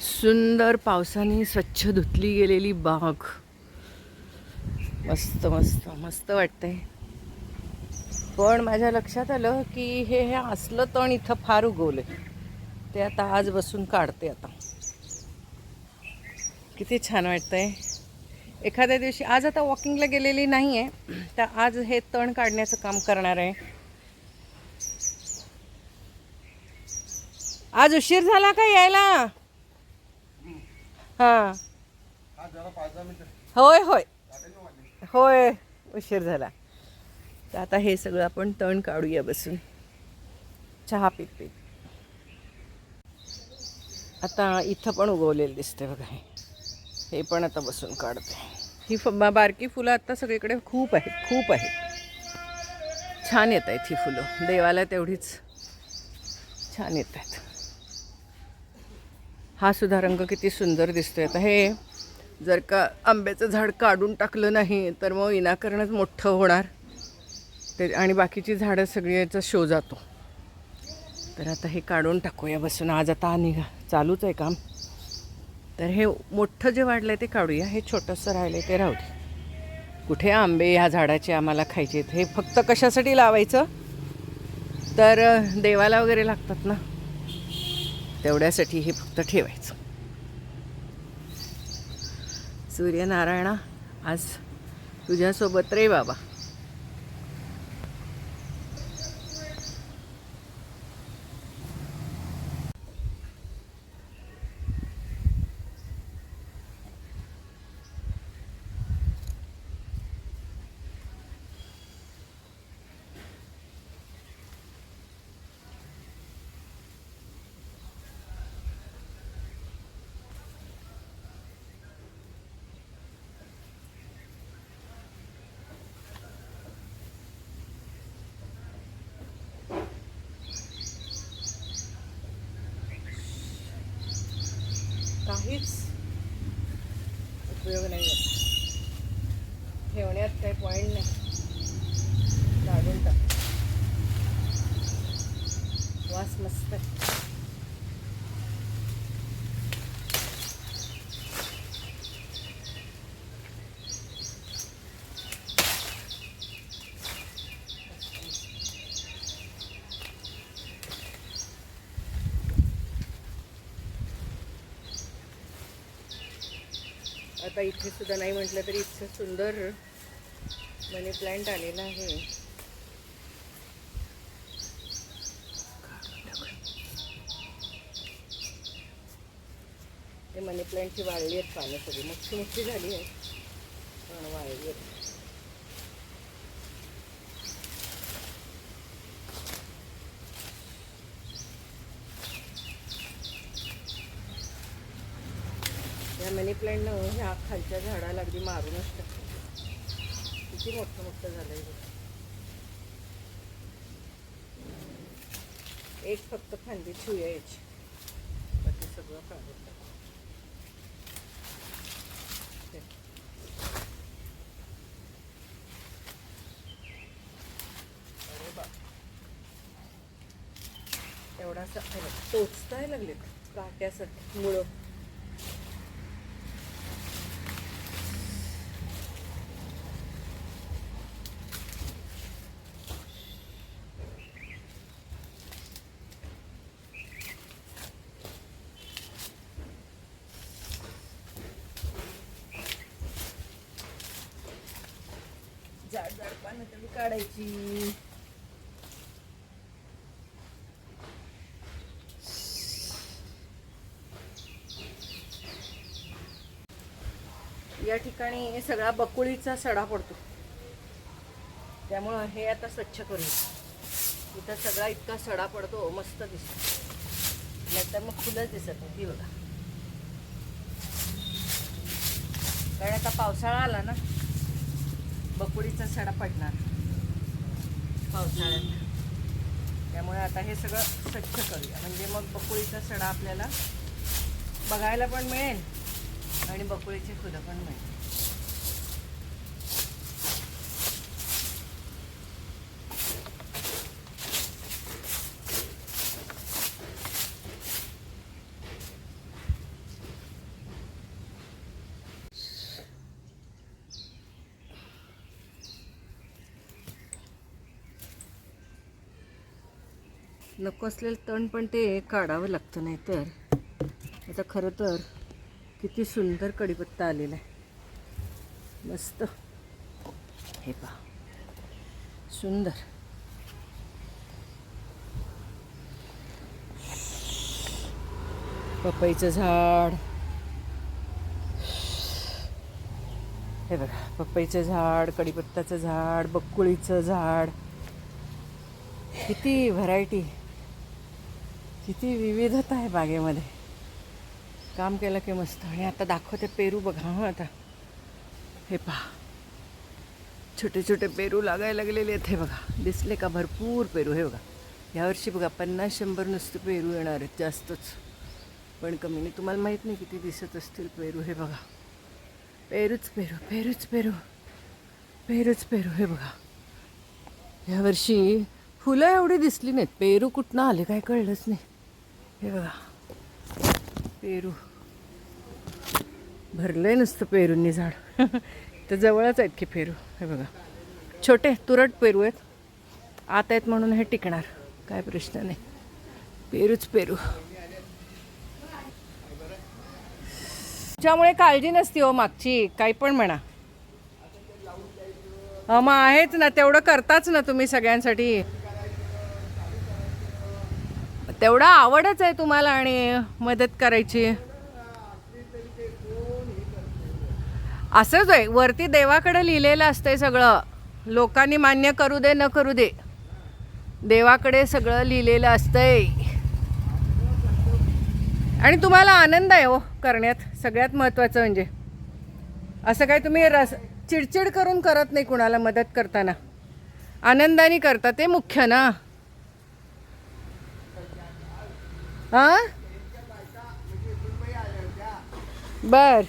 सुंदर पावसाने स्वच्छ धुतली गेलेली बाग. मस्त मस्त मस्त वाटतंय. पण माझ्या लक्षात आलं की हे हे असलं तण इथं फार उगवलं ते आता आज बसून काढते आता. किती छान वाटतंय. एखाद्या दिवशी आज आता वॉकिंगला गेलेली नाही आहे तर आज हे तण काढण्याचं काम करणार आहे. आज उशीर झाला का यायला? हां. होय होय. होय उशीर झाला. तर आता हे सगळं आपण तण काढूया बसून. चहा पीत पीत. आता इथं पण उगवलेलं दिसते बघा हे. हे पण आता बसून काढते. ही फ बारकी फुलं आता सगळीकडे खूप आहेत खूप आहेत. छान येत आहेत ही फुलं. देवाला तेवढीच छान येत आहेत हा सुद्धा रंग किती सुंदर दिसतोय. आता हे जर का आंब्याचं झाड काढून टाकलं नाही तर मग विनाकारणच मोठं होणार. ते आणि बाकीची झाडं सगळी याचा शो जातो. तर आता हे काढून टाकूया बसून. आज आता निघा. चालूच आहे काम. तर हे मोठं जे वाढलं आहे ते काढूया. हे छोटंसं राहिलं आहे ते राहू दे. कुठे आंबे ह्या झाडाचे आम्हाला खायचे आहेत? हे फक्त कशासाठी लावायचं? तर देवाला वगैरे लागतात ना? तेवढ्यासाठी हे फक्त ठेवायचं. सूर्यनारायणा आज तुझ्यासोबत रे बाबा. काहीच उपयोग नाही आहे ठेवण्यात काही पॉईंट नाही काढून टाक वास मस्त आहे. आता इथे सुद्धा नाही म्हटलं तरी इतकं सुंदर मनी प्लांट आलेला आहे. ते मनी प्लांटची वाळली आहेत पानं सगळी. मोठी मोठी झाली आहे पण वाळली आहेत. पाईपलाईन न ह्या खालच्या झाडाला अगदी मारूनच टाकलं किती मोठं मोठं झालंय आहे एक फक्त फांदी छुया याची बाकी सगळं काढून टाक. हे. अरे एवढासा टोचताय लागलेत काट्यासारखी मुळं. जाड जाड पानं तरी काढायची. या ठिकाणी सगळा बकुळीचा सडा पडतो. त्यामुळं हे आता स्वच्छ करू इथं सगळा इतका सडा पडतो मस्त दिसतो. नाहीतर मग फुलंच दिसत नाही बघा. कारण आता पावसाळा आला ना बकुळीचा सडा पडणार. पावसाळ्यात. त्यामुळे आता हे सगळं स्वच्छ करूया. म्हणजे मग बकुळीचा सडा आपल्याला बघायला पण मिळेल आणि बकुळीची फुलं पण मिळेल नको असलेलं तण पण ते काढावं लागतं नाही तर आता खरं तर किती सुंदर कढीपत्ता आलेला आहे. मस्त. हे पहा. सुंदर. पपईचं झाड. हे बघा पपईचं झाड कढीपत्ताचं झाड बकुळीचं झाड. किती व्हरायटी किती विविधता आहे बागेमध्ये. काम केलं की मस्त. आणि आता दाखवते पेरू बघा हं आता. हे पहा. छोटे छोटे पेरू लागायला लागलेले आहेत हे बघा. दिसले का भरपूर पेरू हे बघा. यावर्षी बघा पन्नास शंभर नुसते पेरू येणार आहेत जास्तच. पण कमी नाही. तुम्हाला माहीत नाही किती दिसत असतील पेरू हे बघा. पेरूच पेरू पेरूच पेरू. पेरूच पेरू हे बघा. यावर्षी फुलं एवढी दिसली नाहीत. पेरू कुठनं आले काय कळलंच नाही. हे बघा. पेरू. भरलंय नुसतं पेरूंनी झाड. तर जवळच आहेत की पेरू. हे बघा. छोटे तुरट पेरू आहेत. आत आहेत म्हणून हे टिकणार. काय प्रश्न नाही. पेरूच पेरू. त्यामुळे काळजी नसती हो मागची. काही पण म्हणा. मग आहेच ना. तेवढं करताच ना तुम्ही सगळ्यांसाठी. तेवढा आवडच आहे तुम्हाला आणि मदत करायची. असंच आहे वरती देवाकडे लिहिलेलं असतंय सगळं. लोकांनी मान्य करू दे न करू दे. देवाकडे सगळं लिहिलेलं असतंय. आणि तुम्हाला आनंद आहे हो करण्यात. सगळ्यात महत्त्वाचं म्हणजे. असं काय तुम्ही रस चिडचिड करून करत नाही कुणाला मदत करताना. आनंदाने करता ते मुख्य ना. हां? बर.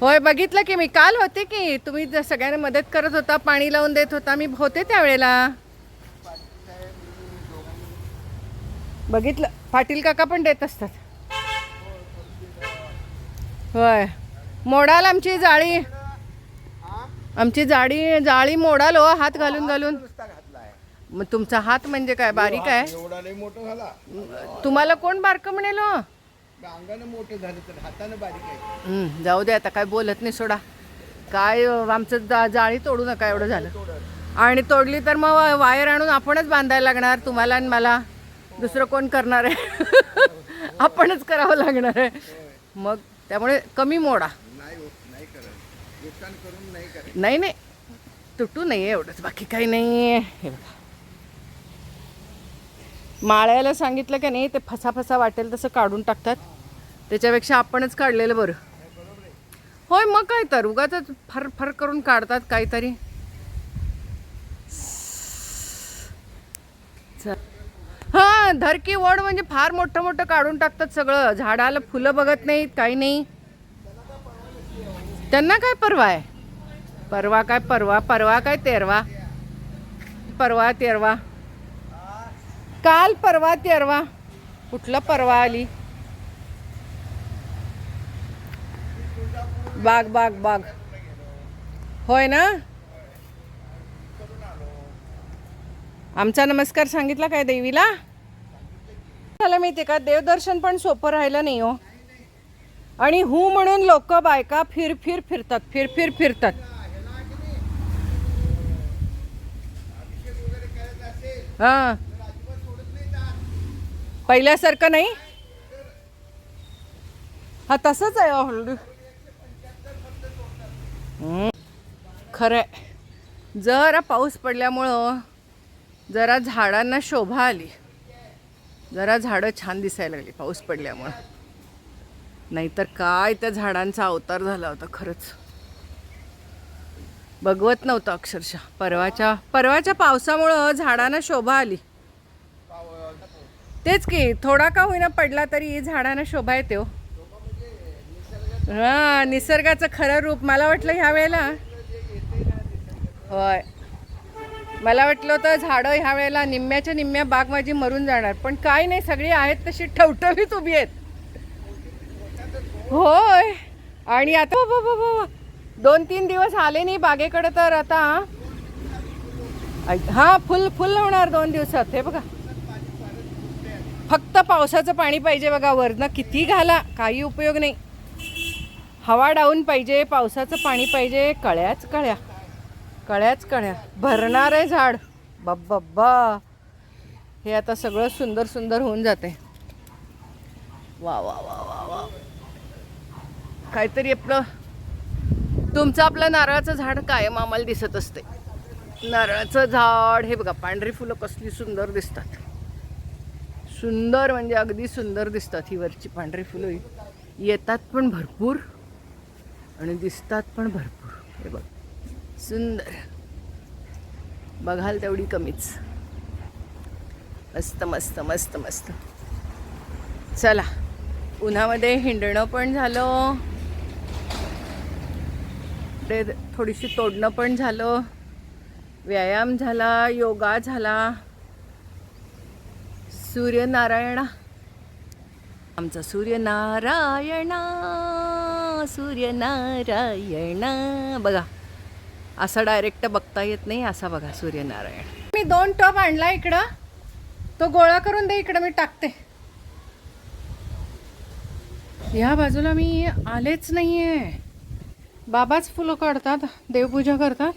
होय बघितलं की मी. काल होते की. तुम्ही ज- सगळ्यांना मदत करत होता पाणी लावून देत होता मी होते त्यावेळेला. बघितलं. पाटील काका पण देत असतात. होय. मोडाल आमची जाळी. आमची जाळी जाळी मोडाल हो हात घालून घालून. मग तुमचा हात म्हणजे काय? बारीक आहे? एवढा लय मोठं झाला. तुम्हाला कोण बारकं म्हणेल हो? अंगानं मोठं झालं तर हातानं बारीक आहे. हं, जाऊ दे आता काय बोलत नाही सोडा. काय अं, आमचं जा जाळी तोडू नका एवढं झालं. आणि तोडली तर मग वायर आणून आपणच बांधायला लागणार तुम्हाला आणि मला. दुसरं कोण करणार आहे? आपणच करावं लागणार आहे. मग त्यामुळे कमी मोडा. नाही होत नाही करत. नुकसान करून नाही करत. नाही नाही. तुटू नाही एवढंच बाकी काही नाही हे बघा. माळ्याला सांगितलं का नाही ते फसा फसा वाटेल तसं काढून टाकतात. त्याच्यापेक्षा आपणच काढलेलं बरं. होय मग काय तर उगाच फर फर करून काढतात काहीतरी. च- हां धरकी वड म्हणजे फार मोठं मोठं काढून टाकतात सगळं. झाडाला फुलं बघत नाहीत काही नाही. त्यांना काय परवा आहे? परवा काय परवा परवा काय तेरवा? परवा तेरवा. काल परवा तेरवा कुठलं परवा आली? बाग बाग बाग. होय ना? आमचा नमस्कार सांगितला काय देवीला? झालं माहिती का देवदर्शन पण सोपं राहिलं नाही हो. आणि हू म्हणून लोक बायका फिर फिर फिरतात फिर फिर फिरतात. हां. पहिल्यासारखं नाही. हा तसंच आहे ऑलरेडी खरंय. जरा पाऊस पडल्यामुळं जरा झाडांना शोभा आली. जरा झाडं छान दिसायला लागली पाऊस पडल्यामुळं. नाहीतर काय त्या झाडांचा अवतार झाला होता खरंच. बघवत नव्हतं अक्षरशः. परवाच्या परवाच्या पावसामुळं झाडांना शोभा आली. तेच की थोडा का होईना पडला तरी झाडांना शोभा येते हो. हा निसर्गाचं खरं रूप. मला वाटलं ह्या वेळेला. होय. मला वाटलं होतं झाडं ह्या वेळेला निम्म्याच्या निम्म्या बाग माझी मरून जाणार. पण काय नाही सगळी आहेत तशी ठवठवीत उभी आहेत. होय. आणि आता बा- बा- दोन तीन दिवस आले नाही बागेकडे तर आता. हां हा फुल फुल होणार दोन दिवसात. हे बघा. फक्त पावसाचं पाणी पाहिजे बघा वरनं किती घाला काही उपयोग नाही. हवा डाऊन पाहिजे पावसाचं पाणी पाहिजे कळ्याच कळ्या कळ्याच कळ्या. भरणार आहे झाड. बब्बा हे आता सगळं सुंदर सुंदर होऊन जाते. वा वा वा वा वा. काहीतरी आपलं तुमचं आपलं नारळाचं झाड कायम आम्हाला दिसत असते. नारळाचं झाड हे बघा पांढरी फुलं कसली सुंदर दिसतात. सुंदर म्हणजे अगदी सुंदर दिसतात ही वरची पांढरी फुलं. येतात पण भरपूर आणि दिसतात पण भरपूर. हे बघ सुंदर. बघाल तेवढी कमीच. मस्त मस्त मस्त मस्त. चला उन्हामध्ये हिंडणं पण झालं. ते थोडीशी तोडणं पण झालं. व्यायाम झाला योगा झाला. सूर्यनारायणा. आमचा सूर्यनारायणा सूर्यनारायणा. बघा असा डायरेक्ट बघता येत नाही असा बघा सूर्यनारायण. मी दोन टॉप आणला इकडं. तो गोळा करून दे इकडं मी टाकते. ह्या बाजूला मी आलेच नाही आहे बाबाच फुलं काढतात देवपूजा करतात.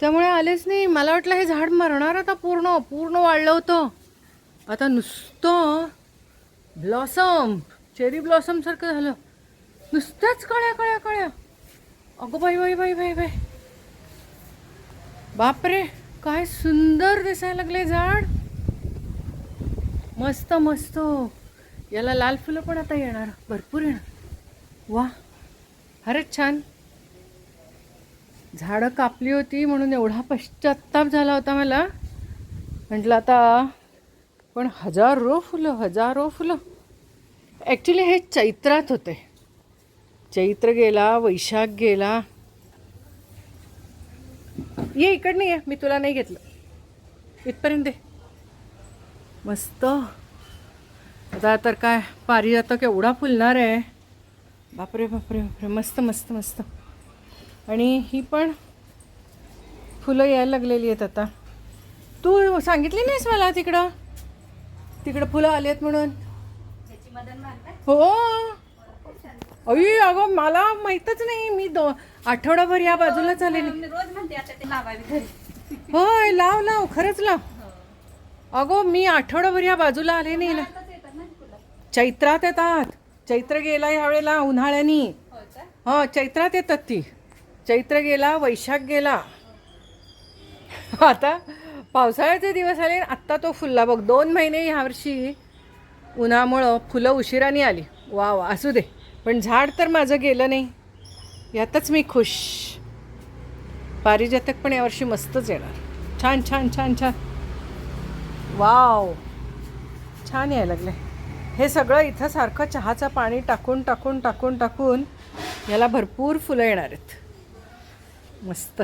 त्यामुळे आलेच नाही. मला वाटलं हे झाड मरणार आता पूर्ण पूर्ण वाढलं होतं. आता नुसतं ब्लॉसम चेरी ब्लॉसम सारखं झालं. नुसत्याच कळ्या कळ्या कळ्या. अगं बाई बाई बाई बाई बाई. बापरे काय सुंदर दिसायला लागले झाड. मस्त मस्त. याला लाल फुलं पण आता येणार. भरपूर येणार. वा. फारच छान. झाडं कापली होती म्हणून एवढा पश्चात्ताप झाला होता मला. म्हटलं आता पण हजारो फुलं हजारो फुलं. ॲक्च्युली हे चैत्रात होते. चैत्र गेला वैशाख गेला. ये इकडनं ये मी तुला नाही घेतलं. इथपर्यंत दे. मस्त. आता तर काय पारिजातक एवढा फुलणार आहे. बापरे बापरे बापरे. मस्त मस्त मस्त. आणि ही पण फुलं यायला लागलेली आहेत आता. तू सांगितली नाहीस मला तिकडं? तिकडं फुलं आली आहेत म्हणून हो. अई अगं मला माहीतच नाही. मी दो आठवडाभर या बाजूलाच ते लावावी घरी. होय लाव लाव खरंच लाव. अगो मी आठवडाभर या बाजूला आले नाही ना. चैत्रात येतात. चैत्र गेला ह्यावेळेला उन्हाळ्यानी. हो चैत्रात येतात ती. चैत्र गेला वैशाख गेला. आता पावसाळ्याचे दिवस आले आत्ता तो फुलला. बघ दोन महिने ह्यावर्षी उन्हामुळं फुलं उशिराने आली. वा वा असू दे. पण झाड तर माझं गेलं नाही. यातच मी खुश. पारिजातक पण यावर्षी मस्तच येणार. छान छान छान छान. वाव. छान यायला लागले हे सगळं इथं सारखं चहाचं पाणी टाकून टाकून टाकून टाकून याला भरपूर फुलं येणार आहेत. मस्त.